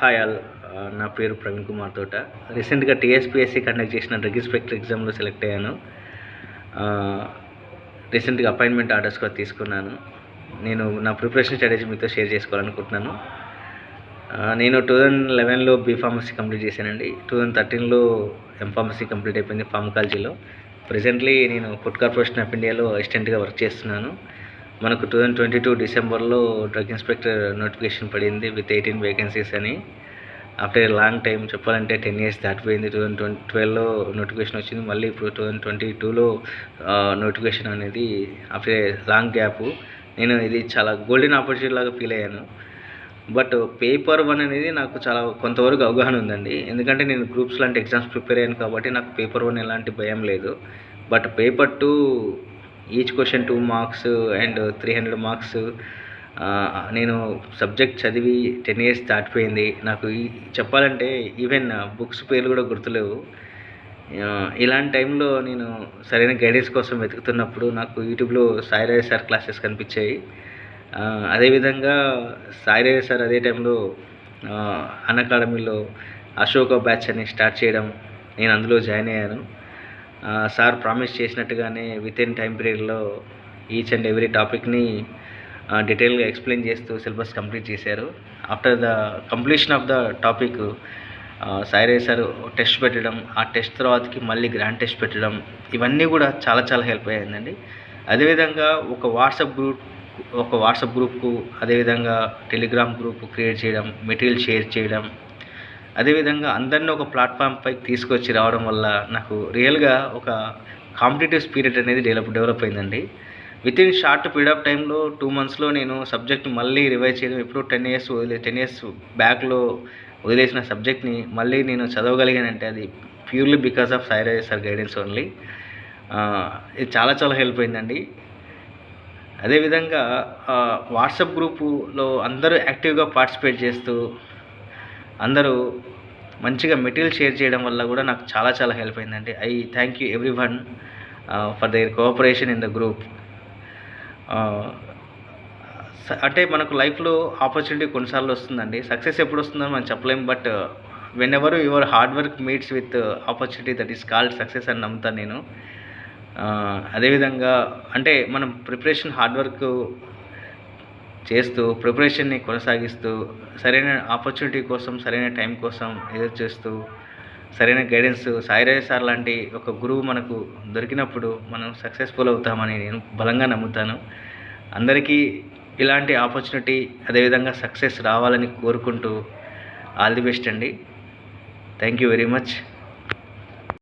Hi all uh, నా పేరు ప్రవీణ్ కుమార్ తోట. రీసెంట్గా టీఎస్పీఎస్సీ కండక్ట్ చేసిన డ్రగ్ ఇన్స్పెక్టర్ ఎగ్జామ్లో సెలెక్ట్ అయ్యాను. రీసెంట్గా అపాయింట్మెంట్ ఆర్డర్స్ కూడా తీసుకున్నాను. నేను నా ప్రిపరేషన్ స్ట్రాటజీ మీతో షేర్ చేసుకోవాలనుకుంటున్నాను. Uh, నేను టూ థౌజండ్ లెవెన్లో బీ ఫార్మసీ కంప్లీట్ చేశానండి. టూ థౌజండ్ థర్టీన్లో ఎం ఫార్మసీ కంప్లీట్ అయిపోయింది ఫార్మకాలజీలో ప్రెసెంట్లీ నేను ఫుడ్ కార్పొరేషన్ ఆఫ్ ఇండియాలో అసిస్టెంట్గా వర్క్ చేస్తున్నాను. మనకు టూ థౌజండ్ ట్వంటీ టూ డిసెంబర్లో డ్రగ్ ఇన్స్పెక్టర్ నోటిఫికేషన్ పడింది విత్ ఎయిటీన్ వేకెన్సీస్ అని. ఆఫ్టర్ లాంగ్ టైం చెప్పాలంటే టెన్ ఇయర్స్ దాటిపోయింది. టూ థౌజండ్ ట్వంటీ ట్వెల్వ్లో నోటిఫికేషన్ వచ్చింది. మళ్ళీ ఇప్పుడు టూ థౌజండ్ ట్వంటీ టూలో నోటిఫికేషన్ అనేది ఆఫ్టర్ లాంగ్ గ్యాప్ నేను ఇది చాలా గోల్డెన్ ఆపర్చునిటీ లాగా ఫీల్ అయ్యాను. బట్ పేపర్ వన్ అనేది నాకు చాలా కొంతవరకు అవగాహన ఉందండి. ఎందుకంటే నేను గ్రూప్స్ లాంటి ఎగ్జామ్స్ ప్రిపేర్ అయ్యాను కాబట్టి నాకు పేపర్ వన్ ఎలాంటి భయం లేదు. But paper two each question two marks and three hundred marks నేను సబ్జెక్ట్ చదివి టెన్ ఇయర్స్ దాటిపోయింది. నాకు ఈ చెప్పాలంటే ఈవెన్ బుక్స్ పేర్లు కూడా గుర్తులేవు. ఇలాంటి టైంలో నేను సరైన గైడెన్స్ కోసం వెతుకుతున్నప్పుడు నాకు యూట్యూబ్లో సాయిరాజ్ సార్ క్లాసెస్ కనిపించాయి. అదేవిధంగా అదేవిధంగా సాయిరాజ్ సార్ అదే టైంలో అన్ అకాడమీలో అశోక బ్యాచ్ అని స్టార్ట్ చేయడం నేను అందులో జాయిన్ అయ్యాను. సార్ ప్రామిస్ చేసినట్టుగానే విత్ ఇన్ టైం పీరియడ్లో ఈచ్ అండ్ ఎవ్రీ టాపిక్ని డీటెయిల్గా ఎక్స్ప్లెయిన్ చేస్తూ సిలబస్ కంప్లీట్ చేశారు. After the completion of the topic Sairaj sir test పెట్టడం ఆ టెస్ట్ తర్వాతకి మళ్ళీ గ్రాండ్ టెస్ట్ పెట్టడం ఇవన్నీ కూడా చాలా చాలా హెల్ప్ అయ్యిందండి అదేవిధంగా ఒక వాట్సాప్ గ్రూప్ ఒక వాట్సాప్ గ్రూప్కు అదేవిధంగా టెలిగ్రామ్ గ్రూప్ క్రియేట్ చేయడం మెటీరియల్ షేర్ చేయడం అదేవిధంగా అందరినీ ఒక ప్లాట్ఫామ్ తీసుకొచ్చి రావడం వల్ల నాకు రియల్గా ఒక కాంపిటేటివ్ స్పిరిట్ అనేది డెవలప్ డెవలప్ అయిందండి. With in short period of టైంలో టూ మంత్స్లో నేను సబ్జెక్ట్ మళ్ళీ రివైజ్ చేయడం ఎప్పుడు టెన్ ఇయర్స్ వదిలే టెన్ ఇయర్స్ బ్యాక్లో వదిలేసిన సబ్జెక్ట్ని మళ్ళీ నేను చదవగలిగానంటే అది purely because of Sairaj sir guidance only ఇది చాలా చాలా హెల్ప్ అయిందండి. అదేవిధంగా వాట్సాప్ గ్రూపులో అందరూ యాక్టివ్గా పార్టిసిపేట్ చేస్తూ అందరూ మంచిగా మెటీరియల్ షేర్ చేయడం వల్ల కూడా నాకు చాలా చాలా హెల్ప్ అయిందండి. I thank you everyone for their cooperation in the group. అంటే మనకు లైఫ్లో ఆపర్చునిటీ కొన్నిసార్లు వస్తుందండి. సక్సెస్ ఎప్పుడు వస్తుందో మనం చెప్పలేం but whenever your hard work meets with opportunity that is called success అని నమ్ముతాను నేను. అదేవిధంగా అంటే మనం ప్రిపరేషన్ హార్డ్ వర్క్ చేస్తూ ప్రిపరేషన్ని కొనసాగిస్తూ సరైన ఆపర్చునిటీ కోసం సరైన టైం కోసం ఎదురు చేస్తూ సరైన గైడెన్స్ సాయిరాజ్ సార్ లాంటి ఒక గురువు మనకు దొరికినప్పుడు మనం సక్సెస్ఫుల్ అవుతామని నేను బలంగా నమ్ముతాను. అందరికీ ఇలాంటి ఆపర్చునిటీ అదేవిధంగా సక్సెస్ రావాలని కోరుకుంటూ ఆల్ ది బెస్ట్ అండి. Thank you very much.